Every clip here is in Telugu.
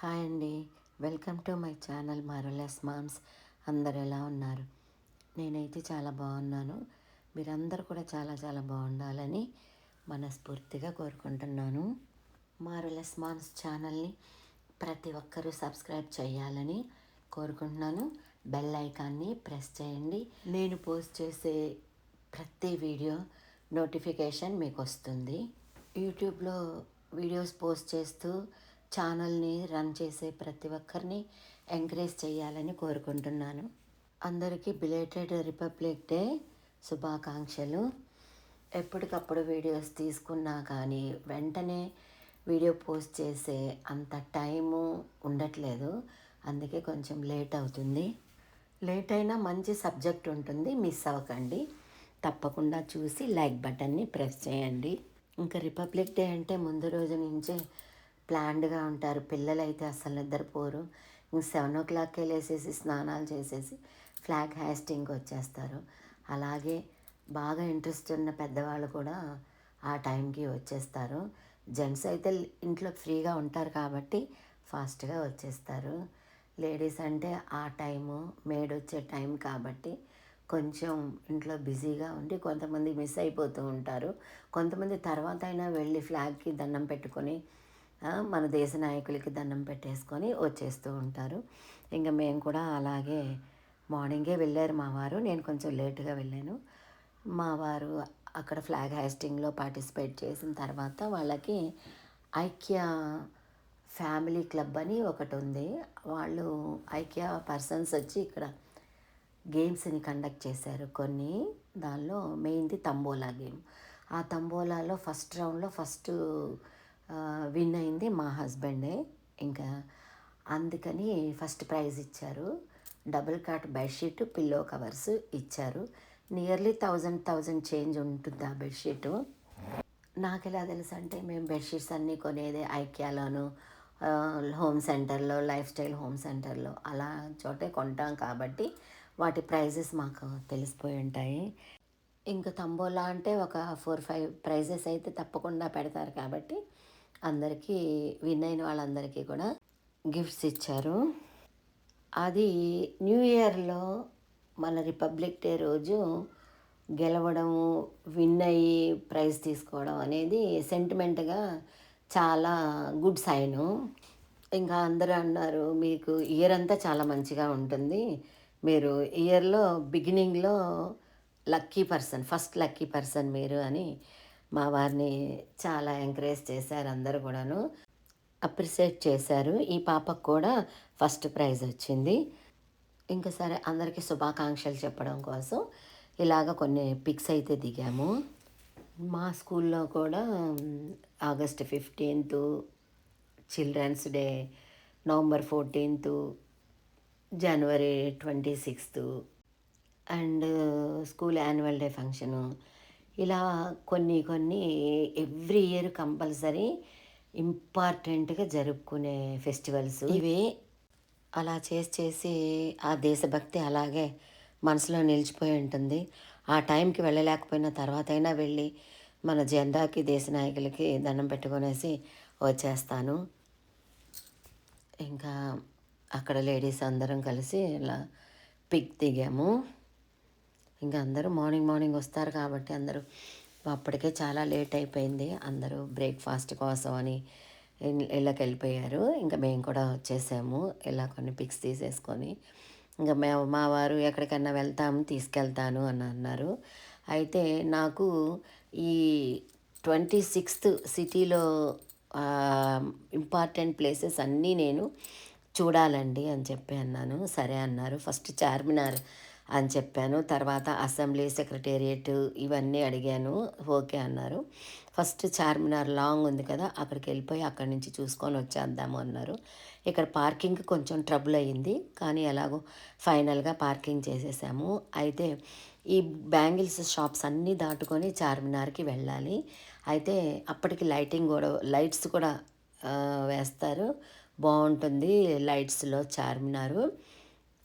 హాయ్ అండి. వెల్కమ్ టు మై ఛానల్ మారులెస్ మామ్స్. అందరు ఎలా ఉన్నారు? నేనైతే చాలా బాగున్నాను. మీరందరూ కూడా చాలా చాలా బాగుండాలని మనస్ఫూర్తిగా కోరుకుంటున్నాను. మారులెస్ మామ్స్ ఛానల్ని ప్రతి ఒక్కరూ సబ్స్క్రైబ్ చేయాలని కోరుకుంటున్నాను. బెల్ ఐకాన్ని ప్రెస్ చేయండి. నేను పోస్ట్ చేసే ప్రతి వీడియో నోటిఫికేషన్ మీకు వస్తుంది. యూట్యూబ్లో వీడియోస్ పోస్ట్ చేస్తూ ఛానల్ని రన్ చేసే ప్రతి ఒక్కరిని ఎంకరేజ్ చేయాలని కోరుకుంటున్నాను. అందరికీ బిలేటెడ్ రిపబ్లిక్ డే శుభాకాంక్షలు. ఎప్పటికప్పుడు వీడియోస్ తీసుకున్నా కానీ వెంటనే వీడియో పోస్ట్ చేసే అంత టైము ఉండట్లేదు. అందుకే కొంచెం లేట్ అవుతుంది. లేట్ అయినా మంచి సబ్జెక్ట్ ఉంటుంది మిస్ అవ్వకండి. తప్పకుండా చూసి లైక్ బటన్ని ప్రెస్ చేయండి. ఇంకా రిపబ్లిక్ డే అంటే ముందు రోజు నుంచే ప్లాన్డ్గా ఉంటారు. పిల్లలైతే అసలు నిద్రపోరు. ఇంక సెవెన్ ఓ క్లాక్కి వెళ్ళేసేసి స్నానాలు చేసేసి ఫ్లాగ్ హ్యాస్టింగ్కి వచ్చేస్తారు. అలాగే బాగా ఇంట్రెస్ట్ ఉన్న పెద్దవాళ్ళు కూడా ఆ టైంకి వచ్చేస్తారు. జెంట్స్ అయితే ఇంట్లో ఫ్రీగా ఉంటారు కాబట్టి ఫాస్ట్గా వచ్చేస్తారు. లేడీస్ అంటే ఆ టైము మేడ్ వచ్చే టైం కాబట్టి కొంచెం ఇంట్లో బిజీగా ఉండి కొంతమంది మిస్ అయిపోతూ ఉంటారు. కొంతమంది తర్వాత అయినా వెళ్ళి ఫ్లాగ్కి దండం పెట్టుకొని మన దేశ నాయకులకి దండం పెట్టేసుకొని వచ్చేస్తూ ఉంటారు. ఇంకా మేము కూడా అలాగే మార్నింగే వెళ్ళారు మా వారు. నేను కొంచెం లేటుగా వెళ్ళాను. మా వారు అక్కడ ఫ్లాగ్ హాస్టింగ్లో పార్టిసిపేట్ చేసిన తర్వాత వాళ్ళకి ఐక్య ఫ్యామిలీ క్లబ్ అని ఒకటి ఉంది. వాళ్ళు ఐక్య పర్సన్స్ వచ్చి ఇక్కడ గేమ్స్ని కండక్ట్ చేశారు. కొన్ని దానిలో మెయిన్ది తంబోలా గేమ్. ఆ తంబోలాలో ఫస్ట్ రౌండ్లో ఫస్ట్ విన్ అయింది మా హస్బెండే. ఇంకా అందుకని ఫస్ట్ ప్రైజ్ ఇచ్చారు. Double cot bedsheet pillow covers ఇచ్చారు. నియర్లీ థౌజండ్ థౌజండ్ చేంజ్ ఉంటుంది ఆ బెడ్షీట్. నాకు ఎలా తెలుసు అంటే మేము బెడ్షీట్స్ అన్నీ కొనేది ఐక్యాలోను హోమ్ సెంటర్లో లైఫ్ స్టైల్ హోమ్ సెంటర్లో అలా చోటే కొంటాం కాబట్టి వాటి ప్రైజెస్ మాకు తెలిసిపోయి ఉంటాయి. ఇంకా తంబోలా అంటే ఒక ఫోర్ ఫైవ్ ప్రైజెస్ అయితే తప్పకుండా పెడతారు కాబట్టి అందరికీ విన్ అయిన వాళ్ళందరికీ కూడా గిఫ్ట్స్ ఇచ్చారు. అది న్యూ ఇయర్లో మన రిపబ్లిక్ డే రోజు గెలవడం విన్ అయ్యి ప్రైజ్ తీసుకోవడం అనేది సెంటిమెంట్గా చాలా గుడ్ సైను. ఇంకా అందరూ అన్నారు మీకు ఇయర్ అంతా చాలా మంచిగా ఉంటుంది. మీరు ఇయర్లో బిగినింగ్లో lucky person first lucky person మీరు అని మా వారిని చాలా ఎంకరేజ్ చేశారు అందరూ కూడాను. అప్రిషియేట్ చేశారు. ఈ పాపకు కూడా ఫస్ట్ ప్రైజ్ వచ్చింది. ఇంకా సరే అందరికీ శుభాకాంక్షలు చెప్పడం కోసం ఇలాగ కొన్ని పిక్స్ అయితే దిగాము. మా స్కూల్లో కూడా August fifteenth Children's Day November fourteenth January twenty sixth and school annual day function ఇలా కొన్ని కొన్ని ఎవ్రీ ఇయర్ కంపల్సరీ ఇంపార్టెంట్గా జరుపుకునే ఫెస్టివల్స్. ఇవి అలా చేసి చేసి ఆ దేశభక్తి అలాగే మనసులో నిలిచిపోయి ఉంటుంది. ఆ టైంకి వెళ్ళలేకపోయిన తర్వాత అయినా వెళ్ళి మన జెండాకి దేశ నాయకులకి దండం పెట్టుకునేసి వచ్చేస్తాను. ఇంకా అక్కడ లేడీస్ అందరం కలిసి ఇలా పిక్ దిగాము. ఇంకా అందరూ మార్నింగ్ మార్నింగ్ వస్తారు కాబట్టి అందరూ అప్పటికే చాలా లేట్ అయిపోయింది. అందరూ బ్రేక్ఫాస్ట్ కోసం అని ఇళ్ళకి వెళ్ళిపోయారు. ఇంకా మేము కూడా వచ్చేసాము. ఇలా కొన్ని పిక్స్ తీసేసుకొని ఇంకా మేము మా వారు ఎక్కడికైనా వెళ్తాము తీసుకెళ్తాను అని అన్నారు. అయితే నాకు ఈ ట్వంటీ సిక్స్త్ సిటీలో ఇంపార్టెంట్ ప్లేసెస్ అన్నీ నేను చూడాలండి అని చెప్పి అన్నాను. సరే అన్నారు. ఫస్ట్ చార్మినార్ అని చెప్పాను. తర్వాత అసెంబ్లీ సెక్రటేరియట్ ఇవన్నీ అడిగాను. ఓకే అన్నారు. ఫస్ట్ చార్మినార్ లాంగ్ ఉంది కదా అక్కడికి వెళ్ళిపోయి అక్కడి నుంచి చూసుకొని వచ్చేద్దాము అన్నారు. ఇక్కడ పార్కింగ్ కొంచెం ట్రబుల్ అయ్యింది కానీ ఎలాగో ఫైనల్గా పార్కింగ్ చేసేసాము. అయితే ఈ బ్యాంగిల్స్ షాప్స్ అన్నీ దాటుకొని చార్మినార్కి వెళ్ళాలి. అయితే అప్పటికి లైటింగ్ కూడా లైట్స్ కూడా వేస్తారు. బాగుంటుంది లైట్స్లో చార్మినారు.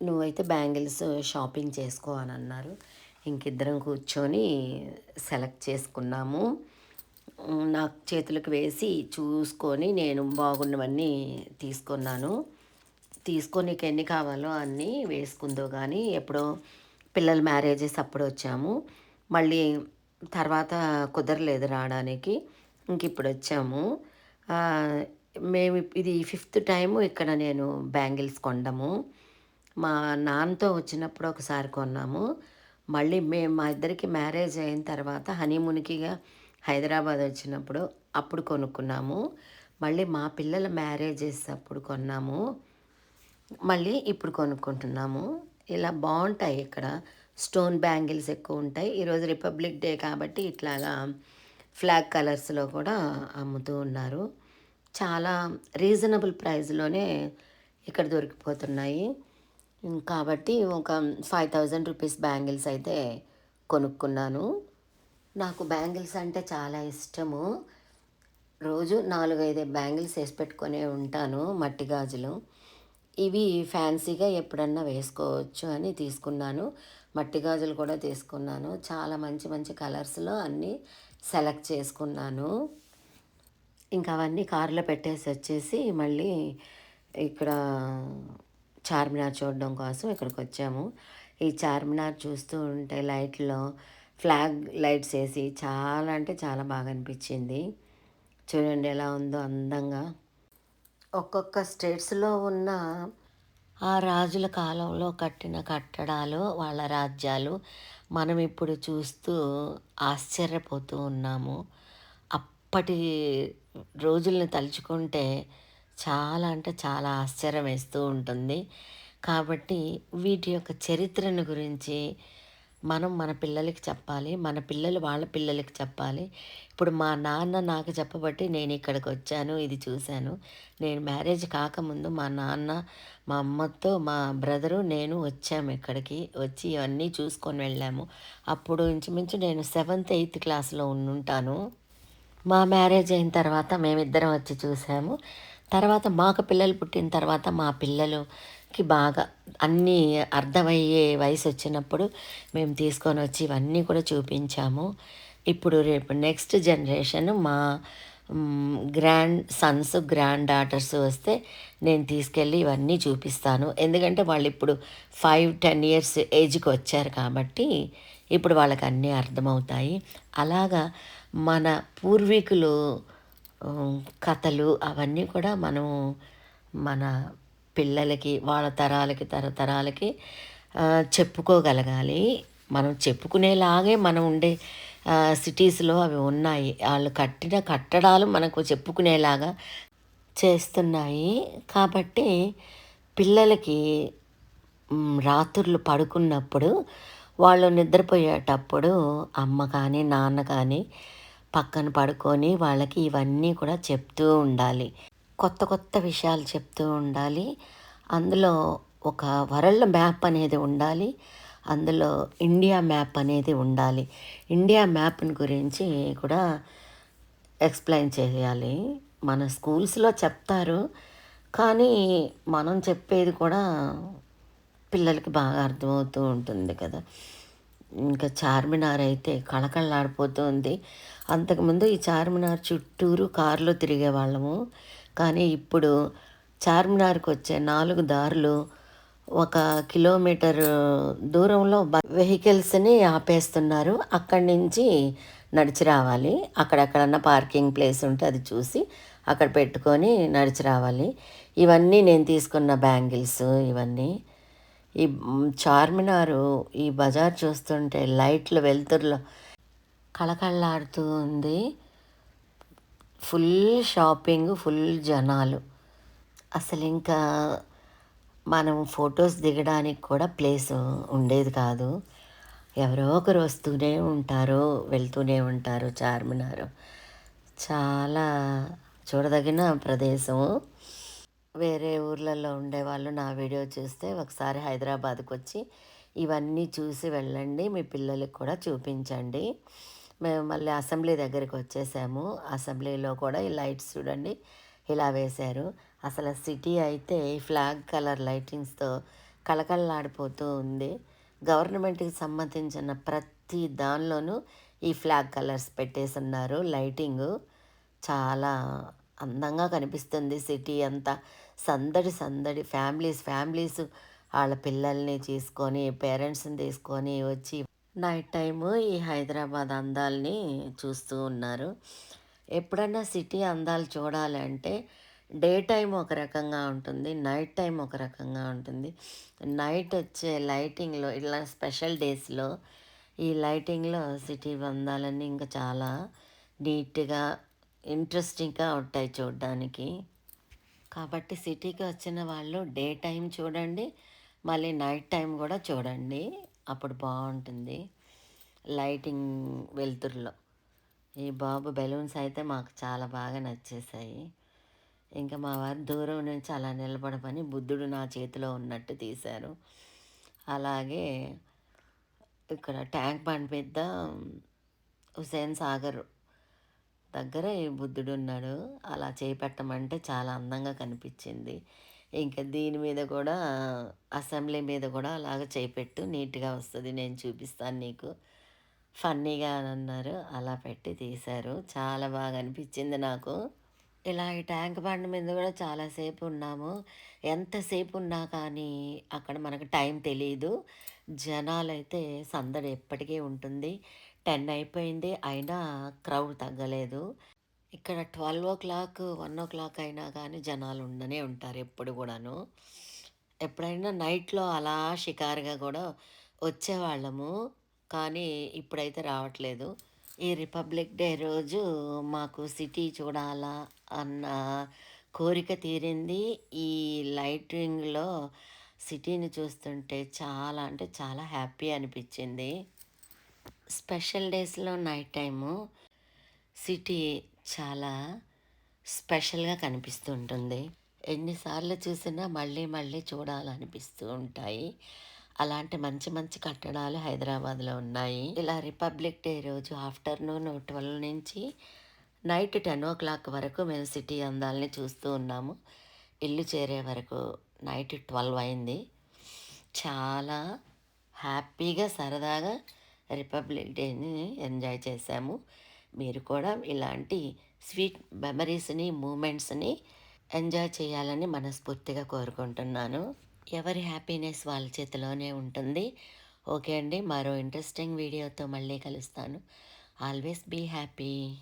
నువ్వైతే బ్యాంగిల్స్ షాపింగ్ చేసుకో అని అన్నారు. ఇంకిద్దరం కూర్చొని సెలెక్ట్ చేసుకున్నాము. నాకు చేతులకు వేసి చూసుకొని నేను బాగున్నవన్నీ తీసుకున్నాను. తీసుకొని నీకు ఎన్ని కావాలో అన్నీ వేసుకుందో కానీ ఎప్పుడో పిల్లల మ్యారేజెస్ అప్పుడు వచ్చాము. మళ్ళీ తర్వాత కుదరలేదు రావడానికి ఇంక ఇప్పుడు వచ్చాము. మేము ఇది ఫిఫ్త్ టైము ఇక్కడ నేను బ్యాంగిల్స్ కొండము. మా నాన్నతో వచ్చినప్పుడు ఒకసారి కొన్నాము. మళ్ళీ మేము మా ఇద్దరికి మ్యారేజ్ అయిన తర్వాత హనీమూన్కిగా హైదరాబాద్ వచ్చినప్పుడు అప్పుడు కొనుక్కున్నాము. మళ్ళీ మా పిల్లల మ్యారేజెస్ అప్పుడు కొన్నాము. మళ్ళీ ఇప్పుడు కొనుక్కుంటున్నాము. ఇలా బాగుంటాయి ఇక్కడ. స్టోన్ బ్యాంగిల్స్ ఎక్కువ ఉంటాయి. ఈరోజు రిపబ్లిక్ డే కాబట్టి ఇట్లాగా ఫ్లాగ్ కలర్స్లో కూడా అమ్ముతూ ఉన్నారు. చాలా రీజనబుల్ ప్రైస్లోనే ఇక్కడ దొరికిపోతున్నాయి. కాబట్టి ఒక ఫైవ్ థౌజండ్ రూపీస్ బ్యాంగిల్స్ అయితే కొనుక్కున్నాను. నాకు బ్యాంగిల్స్ అంటే చాలా ఇష్టము. రోజు నాలుగైదు బ్యాంగిల్స్ వేసి పెట్టుకొనే ఉంటాను మట్టి గాజులు. ఇవి ఫ్యాన్సీగా ఎప్పుడన్నా వేసుకోవచ్చు అని తీసుకున్నాను. మట్టి గాజులు కూడా తీసుకున్నాను. చాలా మంచి మంచి కలర్స్లో అన్నీ సెలెక్ట్ చేసుకున్నాను. ఇంకా అవన్నీ కారులో పెట్టేసి వచ్చేసి మళ్ళీ ఇక్కడ చార్మినార్ చూడడం కోసం ఇక్కడికి వచ్చాము ఈ చార్మినార్ చూస్తూ ఉంటే లైట్లో ఫ్లాగ్ లైట్స్ వేసి చాలా అంటే చాలా బాగా అనిపించింది. చూడండి ఎలా ఉందో అందంగా. ఒక్కొక్క స్టేట్స్లో ఉన్న ఆ రాజుల కాలంలో కట్టిన కట్టడాలు వాళ్ళ రాజ్యాలు మనం ఇప్పుడు చూస్తూ ఆశ్చర్యపోతూ ఉన్నాము. అప్పటి రోజుల్ని తలుచుకుంటే చాలా అంటే చాలా ఆశ్చర్యం వేస్తూ ఉంటుంది. కాబట్టి వీటి యొక్క చరిత్రను గురించి మనం మన పిల్లలకి చెప్పాలి. మన పిల్లలు వాళ్ళ పిల్లలకి చెప్పాలి. ఇప్పుడు మా నాన్న నాకు చెప్పబట్టి నేను ఇక్కడికి వచ్చాను ఇది చూశాను. నేను మ్యారేజ్ కాకముందు మా నాన్న మా అమ్మతో మా బ్రదరు నేను వచ్చాము ఇక్కడికి. వచ్చి ఇవన్నీ చూసుకొని వెళ్ళాము. అప్పుడు ఇంచుమించు నేను సెవెంత్ ఎయిత్ క్లాస్లో ఉండుంటాను. మా మ్యారేజ్ అయిన తర్వాత మేమిద్దరం వచ్చి చూసాము. తర్వాత మాకు పిల్లలు పుట్టిన తర్వాత మా పిల్లలకి బాగా అన్నీ అర్థమయ్యే వయసు వచ్చినప్పుడు మేము తీసుకొని వచ్చి ఇవన్నీ కూడా చూపించాము. ఇప్పుడు రేపు నెక్స్ట్ జనరేషన్ మా గ్రాండ్ సన్స్ గ్రాండ్ డాటర్స్ వస్తే నేను తీసుకెళ్ళి ఇవన్నీ చూపిస్తాను. ఎందుకంటే వాళ్ళు ఇప్పుడు ఫైవ్ టెన్ ఇయర్స్ ఏజ్కి వచ్చారు కాబట్టి ఇప్పుడు వాళ్ళకి అన్నీ అర్థమవుతాయి. అలాగా మన పూర్వీకులు కథలు అవన్నీ కూడా మనం మన పిల్లలకి వాళ్ళ తరాలకి తరతరాలకి చెప్పుకోగలగాలి. మనం చెప్పుకునేలాగే మనం ఉండే సిటీస్లో అవి ఉన్నాయి. వాళ్ళు కట్టిన కట్టడాలు మనకు చెప్పుకునేలాగా చేస్తున్నాయి. కాబట్టి పిల్లలకి రాత్రులు పడుకున్నప్పుడు వాళ్ళు నిద్రపోయేటప్పుడు అమ్మ కానీ నాన్న కానీ పక్కన పడుకొని వాళ్ళకి ఇవన్నీ కూడా చెప్తూ ఉండాలి. కొత్త కొత్త విషయాలు చెప్తూ ఉండాలి. అందులో ఒక వరల్డ్ మ్యాప్ అనేది ఉండాలి. అందులో ఇండియా మ్యాప్ అనేది ఉండాలి. ఇండియా మ్యాప్ని గురించి కూడా ఎక్స్ప్లెయిన్ చేయాలి. మన స్కూల్స్లో చెప్తారు. కానీ మనం చెప్పేది కూడా పిల్లలకి బాగా అర్థమవుతూ ఉంటుంది కదా. ఇంకా చార్మినార్ అయితే కళకళలాడిపోతుంది. అంతకుముందు ఈ చార్మినార్ చుట్టూరు కారులో తిరిగే వాళ్ళము. కానీ ఇప్పుడు చార్మినార్కి వచ్చే నాలుగు దారులు ఒక కిలోమీటర్ దూరంలో వెహికల్స్ని ఆపేస్తున్నారు. అక్కడి నుంచి నడిచి రావాలి. అక్కడెక్కడన్నా పార్కింగ్ ప్లేస్ ఉంటే అది చూసి అక్కడ పెట్టుకొని నడిచి రావాలి. ఇవన్నీ నేను తీసుకున్న బ్యాంగిల్స్ ఇవన్నీ ఈ చార్మినారు ఈ బజార్ చూస్తుంటే లైట్ల వెలుతురులో కళకళలాడుతూ ఉంది ఫుల్ షాపింగ్ ఫుల్ జనాలు. అసలు ఇంకా మనం ఫొటోస్ దిగడానికి కూడా ప్లేస్ ఉండేది కాదు. ఎవరో ఒకరు వస్తూనే ఉంటారు వెళ్తూనే ఉంటారు చార్మినార్. చాలా చూడదగిన ప్రదేశము వేరే ఊర్లలో ఉండేవాళ్ళు నా వీడియో చూస్తే ఒకసారి హైదరాబాద్కి వచ్చి ఇవన్నీ చూసి వెళ్ళండి మీ పిల్లలకి కూడా చూపించండి. మేము మళ్ళీ అసెంబ్లీ దగ్గరికి వచ్చేసాము అసెంబ్లీలో కూడా ఈ లైట్స్ చూడండి ఇలా వేశారు. అసలు సిటీ అయితే ఈ ఫ్లాగ్ కలర్ లైటింగ్స్తో కళకళలాడిపోతూ ఉంది. గవర్నమెంట్కి సంబంధించిన ప్రతి దానిలోనూ ఈ ఫ్లాగ్ కలర్స్ పెట్టేసి ఉన్నారు లైటింగ్ చాలా అందంగా కనిపిస్తుంది సిటీ అంతా. సందడి సందడి ఫ్యామిలీస్ ఫ్యామిలీస్ వాళ్ళ పిల్లల్ని తీసుకొని పేరెంట్స్ని తీసుకొని వచ్చి నైట్ టైము ఈ హైదరాబాద్ అందాల్ని చూస్తూ ఉన్నారు. ఎప్పుడన్నా సిటీ అందాలు చూడాలంటే డే టైం ఒక రకంగా ఉంటుంది నైట్ టైం ఒక రకంగా ఉంటుంది. నైట్ వచ్చే లైటింగ్లో ఇలా స్పెషల్ డేస్లో ఈ లైటింగ్లో సిటీ అందాలన్నీ ఇంకా చాలా నీట్గా ఇంట్రెస్టింగ్గా ఉంటాయి చూడడానికి. కాబట్టి సిటీకి వచ్చిన వాళ్ళు డే టైం చూడండి మళ్ళీ నైట్ టైం కూడా చూడండి. అప్పుడు బాగుంటుంది లైటింగ్ వెలుతురులో. ఈ బాబు బెలూన్స్ అయితే మాకు చాలా బాగా నచ్చేసాయి. ఇంకా మా వారు దూరం నుంచి అలా నిలబడమని బుద్ధుడు నా చేతిలో ఉన్నట్టు తీశారు. అలాగే ఇక్కడ ట్యాంక్ బండ్ పెద్ద హుసేన్ సాగర్ దగ్గర ఈ బుద్ధుడు ఉన్నాడు అలా చేపెట్టమంటే చాలా అందంగా కనిపించింది. ఇంకా దీని మీద కూడా అసెంబ్లీ మీద కూడా అలాగ చేపెట్టు నీట్గా వస్తుంది. నేను చూపిస్తాను నీకు. ఫన్నీగా అని అన్నారు. అలా పెట్టి తీశారు. చాలా బాగా అనిపించింది నాకు. ఇలా ఈ ట్యాంక్ బండ్ మీద కూడా చాలాసేపు ఉన్నాము. ఎంతసేపు ఉన్నా కానీ అక్కడ మనకు టైం తెలియదు జనాలు అయితే సందడి ఎప్పటికీ ఉంటుంది. టెన్ అయిపోయింది. అయినా క్రౌడ్ తగ్గలేదు. ఇక్కడ twelve o'clock one o'clock అయినా కానీ జనాలు ఉండనే ఉంటారు ఎప్పుడు కూడాను. ఎప్పుడైనా నైట్లో అలా షికారుగా కూడా వచ్చేవాళ్ళము. కానీ ఇప్పుడైతే రావట్లేదు. ఈ రిపబ్లిక్ డే రోజు మాకు సిటీ చూడాలా అన్న కోరిక తీరింది. ఈ లైటింగ్లో సిటీని చూస్తుంటే చాలా అంటే చాలా హ్యాపీ అనిపించింది. స్పెషల్ డేస్లో నైట్ టైము సిటీ చాలా స్పెషల్గా కనిపిస్తూ ఉంటుంది ఎన్నిసార్లు చూసినా మళ్ళీ మళ్ళీ చూడాలనిపిస్తూ ఉంటాయి. అలాంటి మంచి మంచి కట్టడాలు హైదరాబాద్లో ఉన్నాయి. ఇలా రిపబ్లిక్ డే రోజు ఆఫ్టర్నూన్ ట్వెల్వ్ నుంచి నైట్ టెన్ ఓ క్లాక్ వరకు మేము సిటీ అందాలని చూస్తూ ఉన్నాము. ఇల్లు చేరే వరకు నైట్ ట్వెల్వ్ అయింది. చాలా హ్యాపీగా సరదాగా రిపబ్లిక్ డేని ఎంజాయ్ చేశాము. మీరు కూడా ఇలాంటి స్వీట్ మెమరీస్ని మూమెంట్స్ని ఎంజాయ్ చేయాలని మనస్ఫూర్తిగా కోరుకుంటున్నాను. ఎవరి హ్యాపీనెస్ వాళ్ళ చేతిలోనే ఉంటుంది. ఓకే అండి మరో ఇంట్రెస్టింగ్ వీడియోతో మళ్ళీ కలుస్తాను. Always be happy